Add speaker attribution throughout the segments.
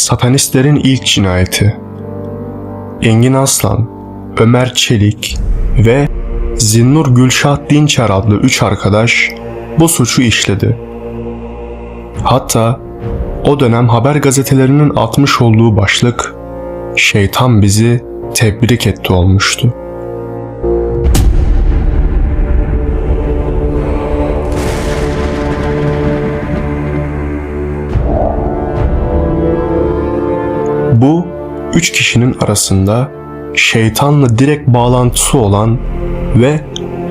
Speaker 1: satanistlerin ilk cinayeti. Engin Aslan, Ömer Çelik ve Zinnur Gülşah Dinçer adlı üç arkadaş bu suçu işledi. Hatta o dönem haber gazetelerinin atmış olduğu başlık şeytan bizi tebrik etti olmuştu. Bu üç kişinin arasında şeytanla direkt bağlantısı olan ve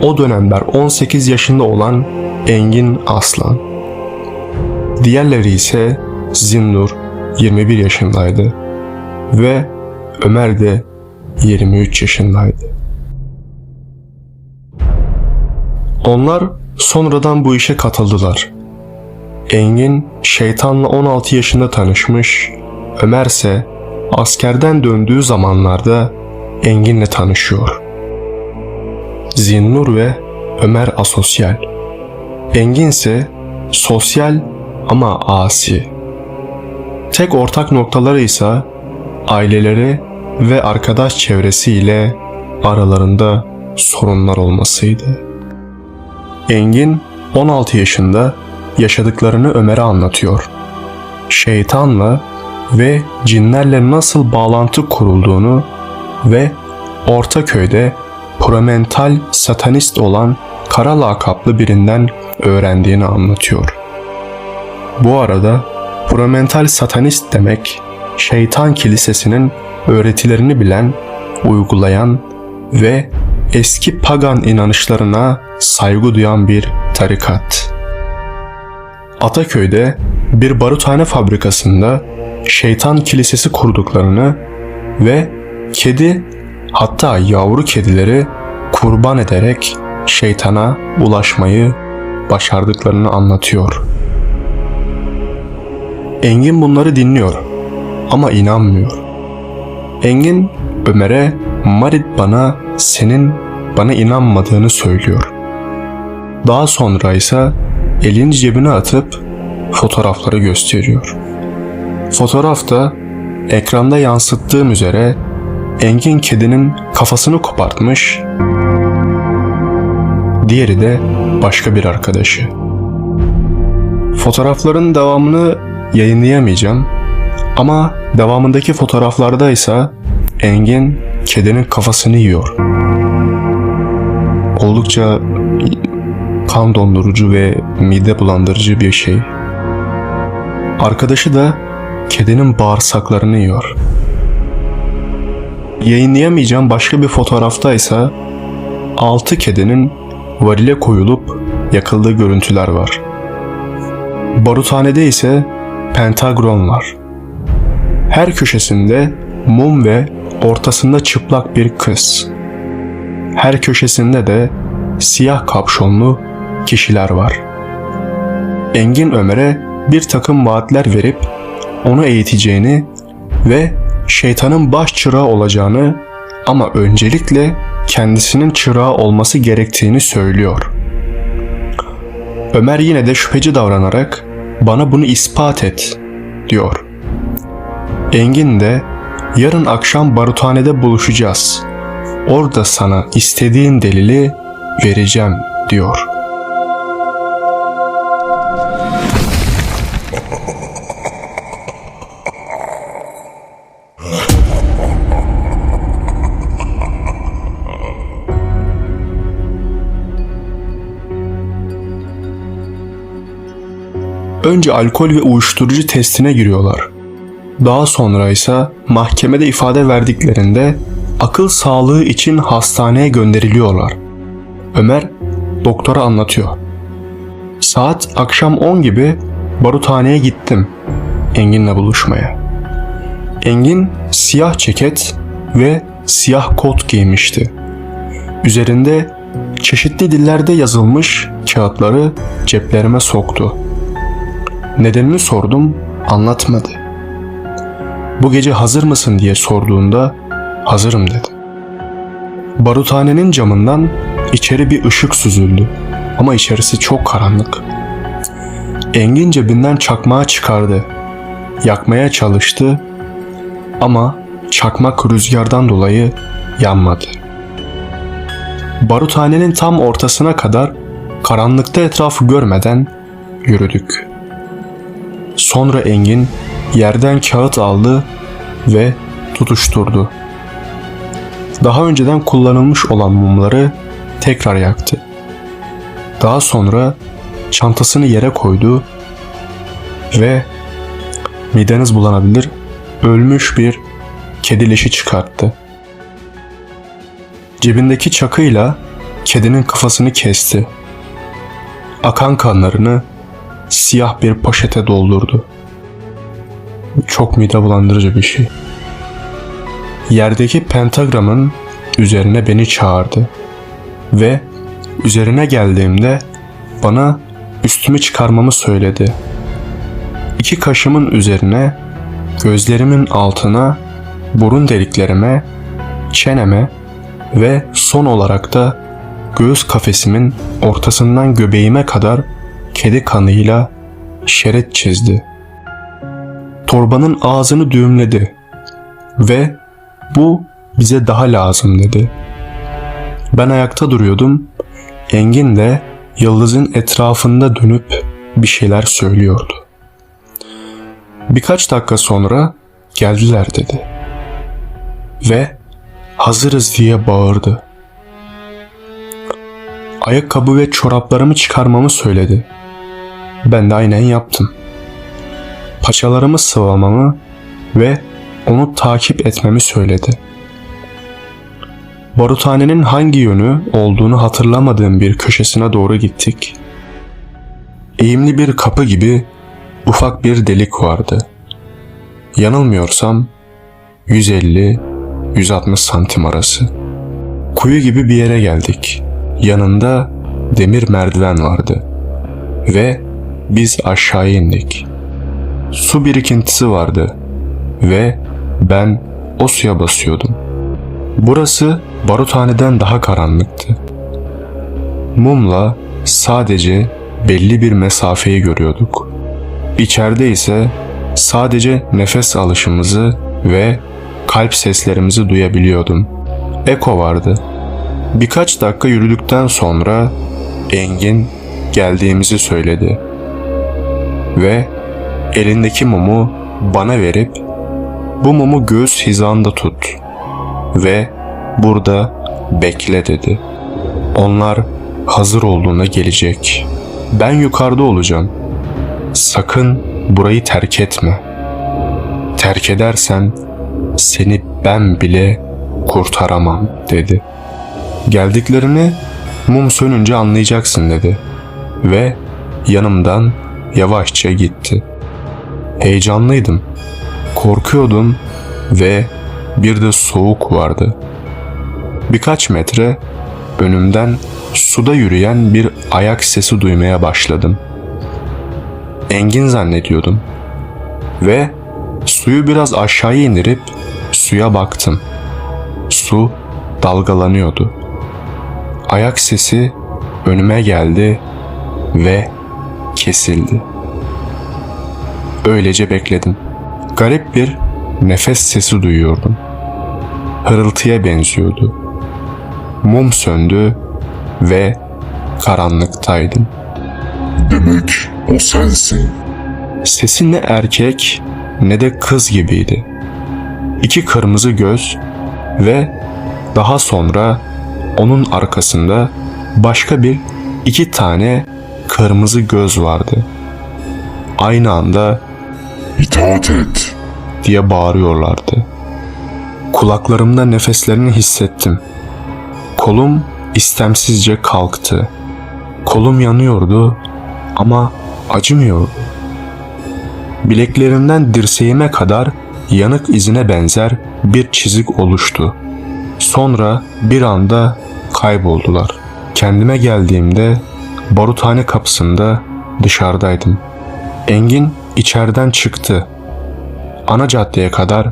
Speaker 1: o dönemler 18 yaşında olan Engin Aslan. Diğerleri ise Zindur 21 yaşındaydı ve Ömer de 23 yaşındaydı. Onlar sonradan bu işe katıldılar. Engin şeytanla 16 yaşında tanışmış, Ömer ise askerden döndüğü zamanlarda Engin'le tanışıyor. Zinnur ve Ömer asosyal. Engin ise sosyal ama asi. Tek ortak noktaları ise aileleri ve arkadaş çevresiyle aralarında sorunlar olmasıydı. Engin 16 yaşında yaşadıklarını Ömer'e anlatıyor. Şeytanla ve cinlerle nasıl bağlantı kurulduğunu ve Ortaköy'de promental satanist olan Kara lakaplı birinden öğrendiğini anlatıyor. Bu arada promental satanist demek şeytan kilisesinin öğretilerini bilen, uygulayan ve eski pagan inanışlarına saygı duyan bir tarikat. Ataköy'de bir baruthane fabrikasında şeytan kilisesi kurduklarını ve kedi hatta yavru kedileri kurban ederek şeytana ulaşmayı başardıklarını anlatıyor. Engin bunları dinliyor ama inanmıyor. Engin Ömer'e Marit bana senin bana inanmadığını söylüyor. Daha sonra ise elini cebine atıp fotoğrafları gösteriyor. Fotoğrafta ekranda yansıttığım üzere Engin kedinin kafasını kopartmış, diğeri de başka bir arkadaşı. Fotoğrafların devamını yayınlayamayacağım ama devamındaki fotoğraflarda ise Engin kedinin kafasını yiyor. Oldukça kan dondurucu ve mide bulandırıcı bir şey. Arkadaşı da kedinin bağırsaklarını yiyor. Yayınlayamayacağım başka bir fotoğrafta ise 6 kedinin varile koyulup yakıldığı görüntüler var. Baruthanede ise pentagron var. Her köşesinde mum ve ortasında çıplak bir kız. Her köşesinde de siyah kapşonlu kişiler var. Engin Ömer'e bir takım vaatler verip onu eğiteceğini ve şeytanın baş çırağı olacağını ama öncelikle kendisinin çırağı olması gerektiğini söylüyor. Ömer yine de şüpheci davranarak bana bunu ispat et diyor. Engin de yarın akşam baruthanede buluşacağız. Orada sana istediğin delili vereceğim diyor. Önce alkol ve uyuşturucu testine giriyorlar. Daha sonra ise mahkemede ifade verdiklerinde akıl sağlığı için hastaneye gönderiliyorlar. Ömer doktora anlatıyor. Saat akşam 10 gibi baruthaneye gittim Engin'le buluşmaya. Engin siyah ceket ve siyah kot giymişti. Üzerinde çeşitli dillerde yazılmış kağıtları ceplerime soktu. Nedenini sordum, anlatmadı. Bu gece hazır mısın diye sorduğunda hazırım dedim. Baruthanenin camından içeri bir ışık süzüldü ama içerisi çok karanlık. Engin cebinden çakmağı çıkardı yakmaya çalıştı ama çakmak rüzgardan dolayı yanmadı. Baruthanenin tam ortasına kadar karanlıkta etrafı görmeden yürüdük. Sonra Engin yerden kağıt aldı ve tutuşturdu. Daha önceden kullanılmış olan mumları tekrar yaktı. Daha sonra çantasını yere koydu ve mideniz bulanabilir ölmüş bir kedi leşi çıkarttı. Cebindeki çakıyla kedinin kafasını kesti. Akan kanlarını siyah bir poşete doldurdu. Çok mide bulandırıcı bir şey. Yerdeki pentagramın üzerine beni çağırdı ve üzerine geldiğimde bana üstümü çıkarmamı söyledi. İki kaşımın üzerine, gözlerimin altına, burun deliklerime, çeneme ve son olarak da göğüs kafesimin ortasından göbeğime kadar kedi kanıyla şerit çizdi. Torbanın ağzını düğümledi ve bu bize daha lazım dedi. Ben ayakta duruyordum. Engin de yıldızın etrafında dönüp bir şeyler söylüyordu. Birkaç dakika sonra geldiler dedi. Ve hazırız diye bağırdı. Ayakkabı ve çoraplarımı çıkarmamı söyledi. Ben de aynen yaptım. Paçalarımı sıvamamı ve onu takip etmemi söyledi. Baruthanenin hangi yönü olduğunu hatırlamadığım bir köşesine doğru gittik. Eğimli bir kapı gibi ufak bir delik vardı. Yanılmıyorsam 150-160 santim arası. Kuyu gibi bir yere geldik. Yanında demir merdiven vardı. Ve biz aşağıya indik. Su birikintisi vardı ve ben o suya basıyordum. Burası baruthaneden daha karanlıktı. Mumla sadece belli bir mesafeyi görüyorduk. İçeride ise sadece nefes alışımızı ve kalp seslerimizi duyabiliyordum. Eko vardı. Birkaç dakika yürüdükten sonra Engin geldiğimizi söyledi. Ve elindeki mumu bana verip bu mumu göğüs hizanda tut ve burada bekle dedi. Onlar hazır olduğunda gelecek. Ben yukarıda olacağım. Sakın burayı terk etme. Terk edersen seni ben bile kurtaramam dedi. Geldiklerini mum sönünce anlayacaksın dedi ve yanımdan yavaşça gitti. Heyecanlıydım. Korkuyordum ve bir de soğuk vardı. Birkaç metre önümden suda yürüyen bir ayak sesi duymaya başladım. Engin zannediyordum. Ve suyu biraz aşağıya indirip suya baktım. Su dalgalanıyordu. Ayak sesi önüme geldi ve kesildi. Öylece bekledim. Garip bir nefes sesi duyuyordum. Hırıltıya benziyordu. Mum söndü ve karanlıktaydım.
Speaker 2: Demek o sensin.
Speaker 1: Sesi ne erkek ne de kız gibiydi. İki kırmızı göz ve daha sonra onun arkasında başka bir iki tane kırmızı göz vardı. Aynı anda
Speaker 2: İtaat et.
Speaker 1: diye bağırıyorlardı. Kulaklarımda nefeslerini hissettim. Kolum istemsizce kalktı. Kolum yanıyordu ama acımıyordu. Bileklerimden dirseğime kadar yanık izine benzer bir çizik oluştu. Sonra bir anda kayboldular. Kendime geldiğimde baruthane kapısında dışarıdaydım. Engin içeriden çıktı. Ana caddeye kadar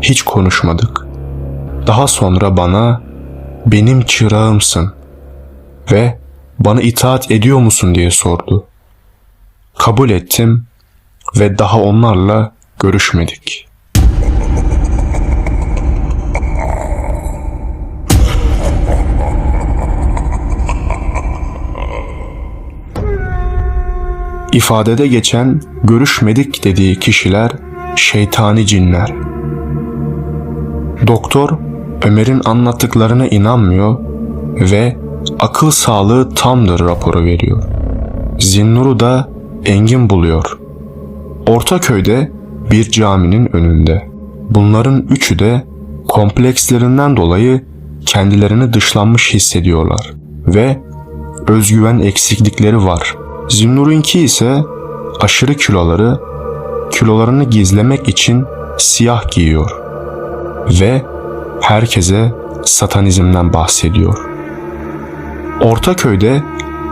Speaker 1: hiç konuşmadık. Daha sonra bana benim çırağımsın ve bana itaat ediyor musun diye sordu. Kabul ettim ve daha onlarla görüşmedik. İfadede geçen görüşmedik dediği kişiler şeytani cinler. Doktor Ömer'in anlattıklarına inanmıyor ve akıl sağlığı tamdır raporu veriyor. Zinnur'u da Engin buluyor. Ortaköy'de bir caminin önünde. Bunların üçü de komplekslerinden dolayı kendilerini dışlanmış hissediyorlar ve özgüven eksiklikleri var. Zinnur'unki ise aşırı kiloları kilolarını gizlemek için siyah giyiyor ve herkese satanizmden bahsediyor. Ortaköy'de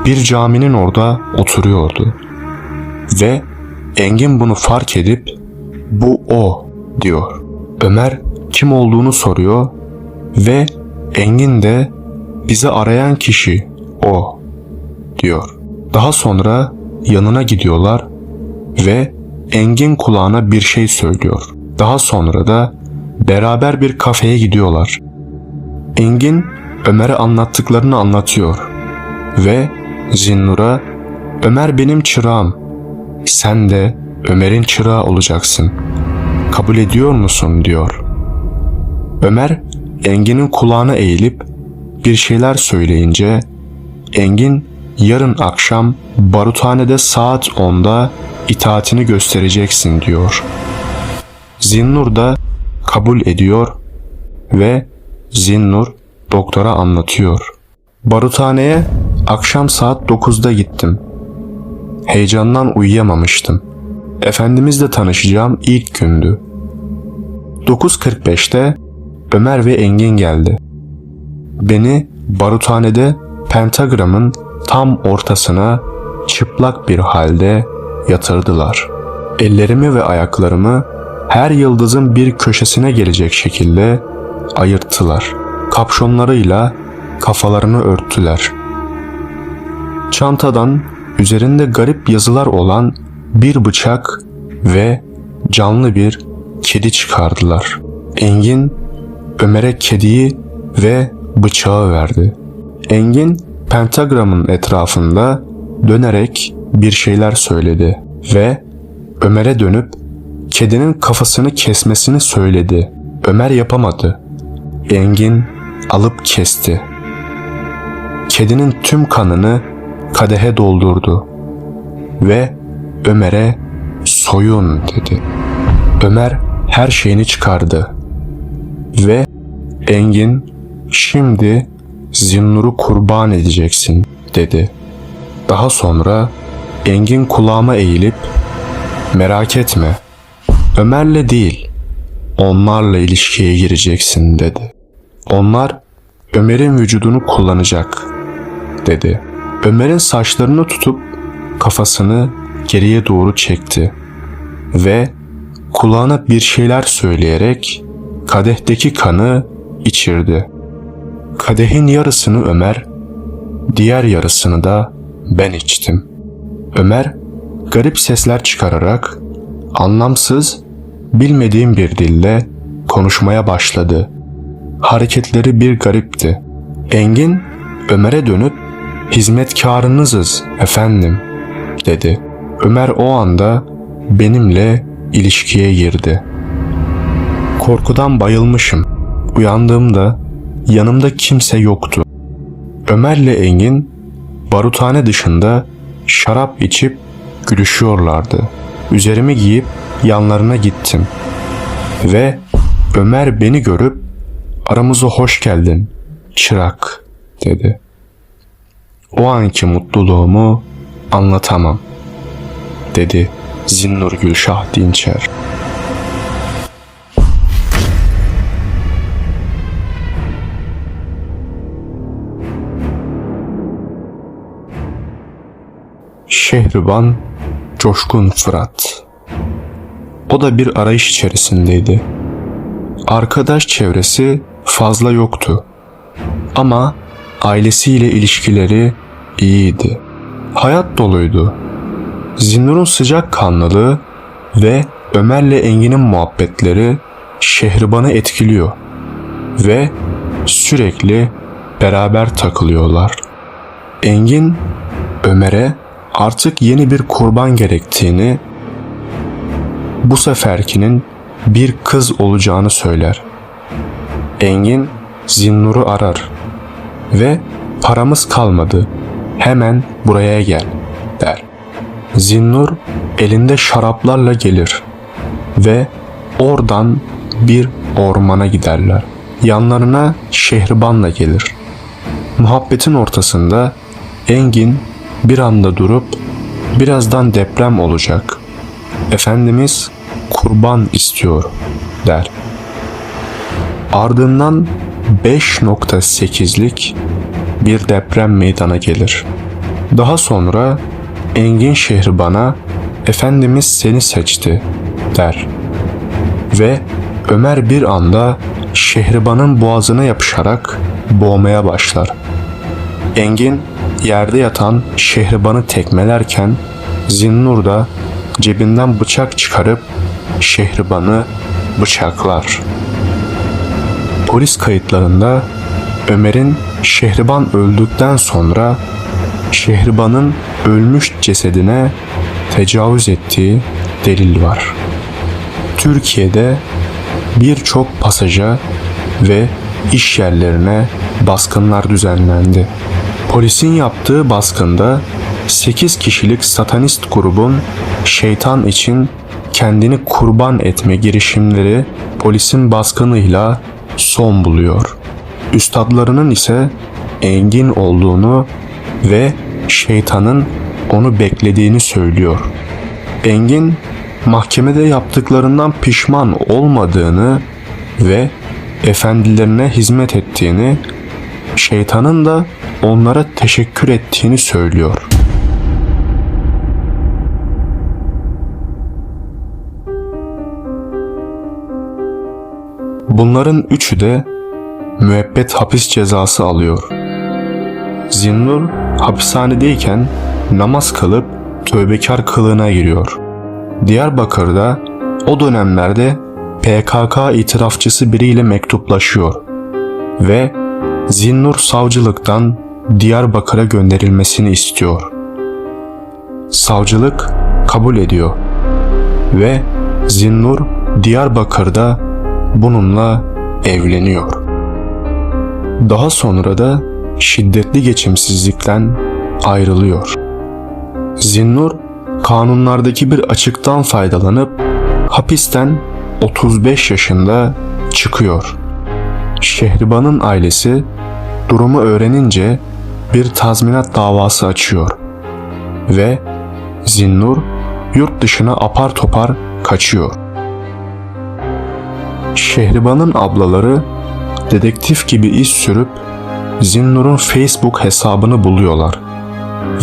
Speaker 1: bir caminin orada oturuyordu ve Engin bunu fark edip bu o diyor. Ömer kim olduğunu soruyor ve Engin de bizi arayan kişi o diyor. Daha sonra yanına gidiyorlar ve Engin kulağına bir şey söylüyor. Daha sonra da beraber bir kafeye gidiyorlar. Engin Ömer'e anlattıklarını anlatıyor ve Zinnur'a Ömer benim çırağım. Sen de Ömer'in çırağı olacaksın. Kabul ediyor musun diyor. Ömer Engin'in kulağına eğilip bir şeyler söyleyince Engin yarın akşam baruthanede saat 10'da itaatini göstereceksin diyor. Zinnur da kabul ediyor ve Zinnur doktora anlatıyor. Baruthaneye akşam saat 9'da gittim. Heyecandan uyuyamamıştım. Efendimizle tanışacağım ilk gündü. 9.45'te Ömer ve Engin geldi. Beni baruthanede pentagramın tam ortasına çıplak bir halde yatırdılar. Ellerimi ve ayaklarımı her yıldızın bir köşesine gelecek şekilde ayırttılar. Kapşonlarıyla kafalarını örttüler. Çantadan üzerinde garip yazılar olan bir bıçak ve canlı bir kedi çıkardılar. Engin Ömer'e kediyi ve bıçağı verdi. Engin pentagramın etrafında dönerek bir şeyler söyledi ve Ömer'e dönüp kedinin kafasını kesmesini söyledi. Ömer yapamadı. Engin alıp kesti. Kedinin tüm kanını kadehe doldurdu ve Ömer'e soyun dedi. Ömer her şeyini çıkardı ve Engin şimdi Zinnur'u kurban edeceksin dedi. Daha sonra Engin kulağıma eğilip merak etme Ömer'le değil onlarla ilişkiye gireceksin dedi. Onlar Ömer'in vücudunu kullanacak dedi. Ömer'in saçlarını tutup kafasını geriye doğru çekti ve kulağına bir şeyler söyleyerek kadehteki kanı içirdi. Kadehin yarısını Ömer, diğer yarısını da ben içtim. Ömer garip sesler çıkararak anlamsız, bilmediğim bir dille konuşmaya başladı. Hareketleri bir garipti. Engin Ömer'e dönüp hizmetkarınızız efendim dedi. Ömer o anda benimle ilişkiye girdi. Korkudan bayılmışım. Uyandığımda yanımda kimse yoktu. Ömer'le Engin baruthane dışında şarap içip gülüşüyorlardı. Üzerimi giyip yanlarına gittim. Ve Ömer beni görüp aramıza hoş geldin çırak dedi. O anki mutluluğumu anlatamam dedi Zinnur Gülşah Dinçer. Şehriban Coşkun Fırat O da bir arayış içerisindeydi. Arkadaş çevresi fazla yoktu. Ama ailesiyle ilişkileri iyiydi. Hayat doluydu. Zinnur'un sıcak kanlılığı ve Ömer'le Engin'in muhabbetleri Şehriban'ı etkiliyor ve sürekli beraber takılıyorlar. Engin Ömer'e artık yeni bir kurban gerektiğini, bu seferkinin bir kız olacağını söyler. Engin Zinnur'u arar ve paramız kalmadı. Hemen buraya gel der. Zinnur elinde şaraplarla gelir ve oradan bir ormana giderler. Yanlarına Şehriban'la gelir. Muhabbetin ortasında Engin bir anda durup birazdan deprem olacak. Efendimiz kurban istiyor der. Ardından 5.8'lik bir deprem meydana gelir. Daha sonra Engin Şehriban'a Efendimiz seni seçti der. Ve Ömer bir anda Şehriban'ın boğazına yapışarak boğmaya başlar. Engin yerde yatan Şehriban'ı tekmelerken Zinnur da cebinden bıçak çıkarıp Şehriban'ı bıçaklar. Polis kayıtlarında Ömer'in Şehriban öldükten sonra Şehriban'ın ölmüş cesedine tecavüz ettiği delil var. Türkiye'de birçok pasaja ve iş yerlerine baskınlar düzenlendi. Polisin yaptığı baskında 8 kişilik satanist grubun şeytan için kendini kurban etme girişimleri polisin baskınıyla son buluyor. Üstadlarının ise engin olduğunu ve şeytanın onu beklediğini söylüyor. Engin mahkemede yaptıklarından pişman olmadığını ve efendilerine hizmet ettiğini, şeytanın da onlara teşekkür ettiğini söylüyor. Bunların üçü de müebbet hapis cezası alıyor. Zinnur hapishanedeyken namaz kılıp tövbekar kılığına giriyor. Diyarbakır'da o dönemlerde PKK itirafçısı biriyle mektuplaşıyor ve Zinnur savcılıktan Diyarbakır'a gönderilmesini istiyor. Savcılık kabul ediyor ve Zinnur Diyarbakır'da bununla evleniyor. Daha sonra da şiddetli geçimsizlikten ayrılıyor. Zinnur kanunlardaki bir açıktan faydalanıp hapisten 35 yaşında çıkıyor. Şehriban'ın ailesi durumu öğrenince bir tazminat davası açıyor ve Zinnur yurt dışına apar topar kaçıyor. Şehriban'ın ablaları dedektif gibi iz sürüp Zinnur'un Facebook hesabını buluyorlar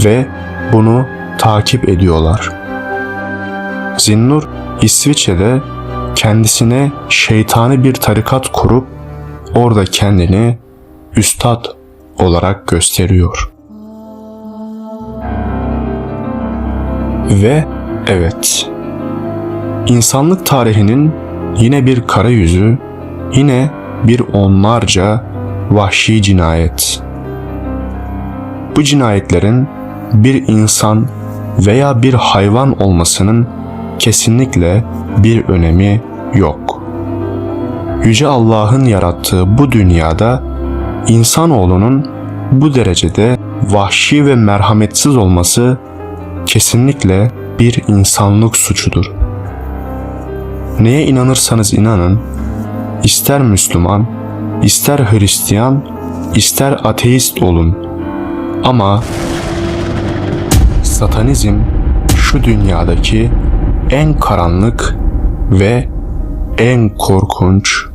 Speaker 1: ve bunu takip ediyorlar. Zinnur İsviçre'de kendisine şeytani bir tarikat kurup orada kendini üstad olarak gösteriyor. Ve evet, insanlık tarihinin yine bir kara yüzü, yine bir onlarca vahşi cinayet. Bu cinayetlerin bir insan veya bir hayvan olmasının kesinlikle bir önemi yok. Yüce Allah'ın yarattığı bu dünyada insanoğlunun bu derecede vahşi ve merhametsiz olması kesinlikle bir insanlık suçudur. Neye inanırsanız inanın, ister Müslüman, ister Hristiyan, ister ateist olun. Ama satanizm şu dünyadaki en karanlık ve en korkunç